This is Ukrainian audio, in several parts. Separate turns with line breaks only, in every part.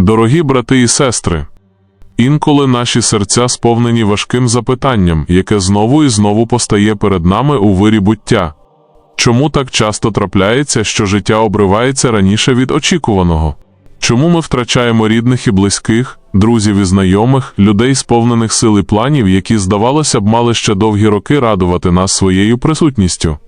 Дорогі брати і сестри, інколи наші серця сповнені важким запитанням, яке знову і знову постає перед нами у вирі буття. Чому так часто трапляється, що життя обривається раніше від очікуваного? Чому ми втрачаємо рідних і близьких, друзів і знайомих, людей, сповнених сил і планів, які, здавалося б, мали ще довгі роки радувати нас своєю присутністю?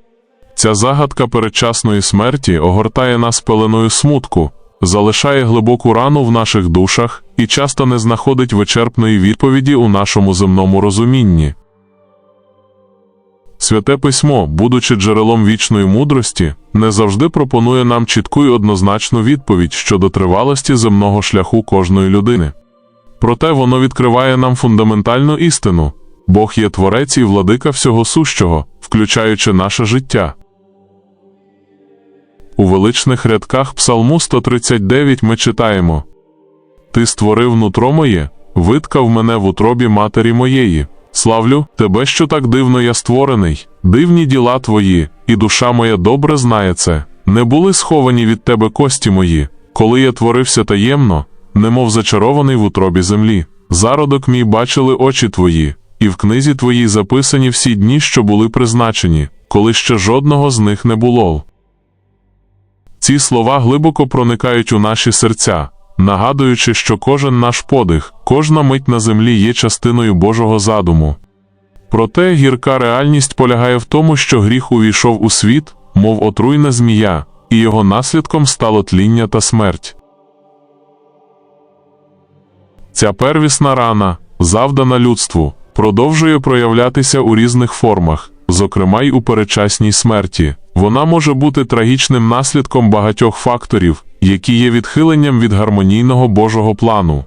Ця загадка передчасної смерті огортає нас пеленою смутку, залишає глибоку рану в наших душах і часто не знаходить вичерпної відповіді у нашому земному розумінні. Святе письмо, будучи джерелом вічної мудрості, не завжди пропонує нам чітку й однозначну відповідь щодо тривалості земного шляху кожної людини. Проте воно відкриває нам фундаментальну істину Бог є творець і владика всього сущого, включаючи наше життя. У величних рядках Псалму 139 ми читаємо Ти створив нутро моє, виткав мене в утробі матері моєї. Славлю тебе, що так дивно я створений, дивні діла твої, і душа моя добре знає це. Не були сховані від тебе кості мої, коли я творився таємно, немов зачарований в утробі землі. Зародок мій бачили очі твої, і в книзі твоїй записані всі дні, що були призначені, коли ще жодного з них не було. Ці слова глибоко проникають у наші серця, нагадуючи, що кожен наш подих, кожна мить на землі є частиною Божого задуму. Проте гірка реальність полягає в тому, що гріх увійшов у світ, мов отруйна змія, і його наслідком стало тління та смерть. Ця первісна рана, завдана людству, продовжує проявлятися у різних формах, зокрема й у передчасній смерті. Вона може бути трагічним наслідком багатьох факторів, які є відхиленням від гармонійного Божого плану.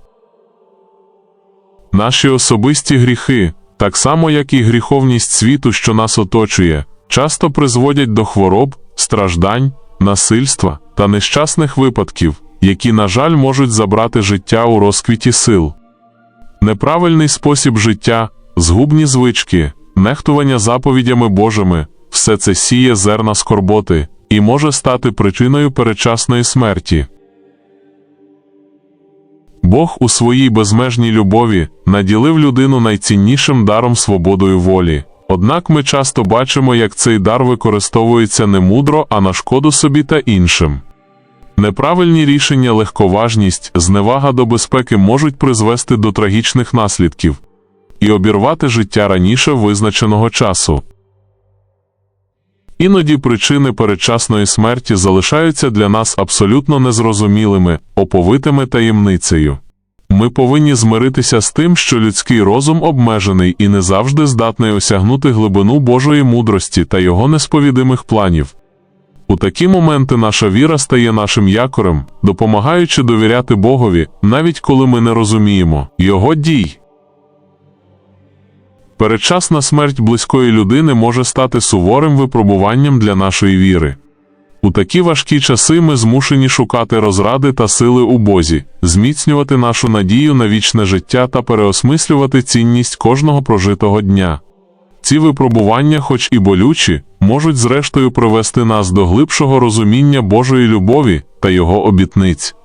Наші особисті гріхи, так само як і гріховність світу, що нас оточує, часто призводять до хвороб, страждань, насильства та нещасних випадків, які, на жаль, можуть забрати життя у розквіті сил. Неправильний спосіб життя, згубні звички, нехтування заповідями Божими все це сіє зерна скорботи і може стати причиною перечасної смерті. Бог у своїй безмежній любові наділив людину найціннішим даром свободою волі. Однак ми часто бачимо, як цей дар використовується не мудро, а на шкоду собі та іншим. Неправильні рішення, легковажність, зневага до безпеки можуть призвести до трагічних наслідків і обірвати життя раніше визначеного часу. Іноді причини передчасної смерті залишаються для нас абсолютно незрозумілими, оповитими таємницею. Ми повинні змиритися з тим, що людський розум обмежений і не завжди здатний осягнути глибину Божої мудрості та його несповідимих планів. У такі моменти наша віра стає нашим якорем, допомагаючи довіряти Богові, навіть коли ми не розуміємо Його дій. Передчасна смерть близької людини може стати суворим випробуванням для нашої віри. У такі важкі часи ми змушені шукати розради та сили у Бозі, зміцнювати нашу надію на вічне життя та переосмислювати цінність кожного прожитого дня. Ці випробування, хоч і болючі, можуть зрештою привести нас до глибшого розуміння Божої любові та Його обітниць.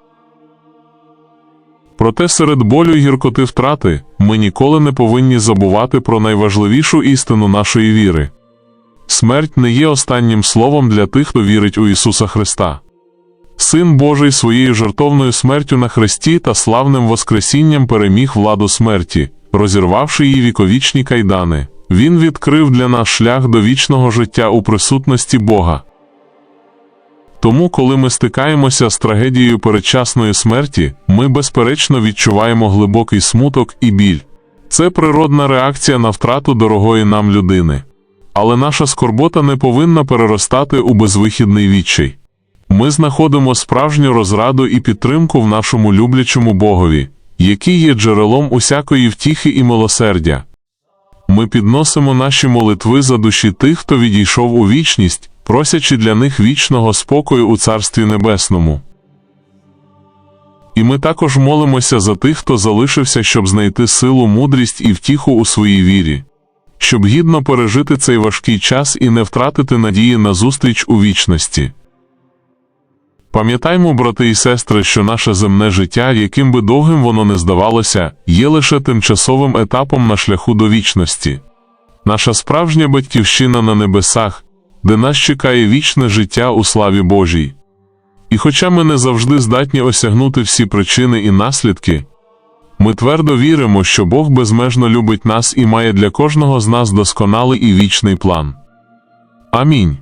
Проте серед болю й гіркоти втрати ми ніколи не повинні забувати про найважливішу істину нашої віри. Смерть не є останнім словом для тих, хто вірить у Ісуса Христа. Син Божий своєю жертовною смертю на хресті та славним Воскресінням переміг владу смерті, розірвавши її віковічні кайдани. Він відкрив для нас шлях до вічного життя у присутності Бога. Тому, коли ми стикаємося з трагедією передчасної смерті, ми безперечно відчуваємо глибокий смуток і біль. Це природна реакція на втрату дорогої нам людини. Але наша скорбота не повинна переростати у безвихідний відчай. Ми знаходимо справжню розраду і підтримку в нашому люблячому Богові, який є джерелом усякої втіхи і милосердя. Ми підносимо наші молитви за душі тих, хто відійшов у вічність, просячи для них вічного спокою у Царстві Небесному. І ми також молимося за тих, хто залишився, щоб знайти силу, мудрість і втіху у своїй вірі, щоб гідно пережити цей важкий час і не втратити надії на зустріч у вічності. Пам'ятаймо, брати і сестри, що наше земне життя, яким би довгим воно не здавалося, є лише тимчасовим етапом на шляху до вічності. Наша справжня батьківщина на небесах, де нас чекає вічне життя у славі Божій. І хоча ми не завжди здатні осягнути всі причини і наслідки, ми твердо віримо, що Бог безмежно любить нас і має для кожного з нас досконалий і вічний план. Амінь.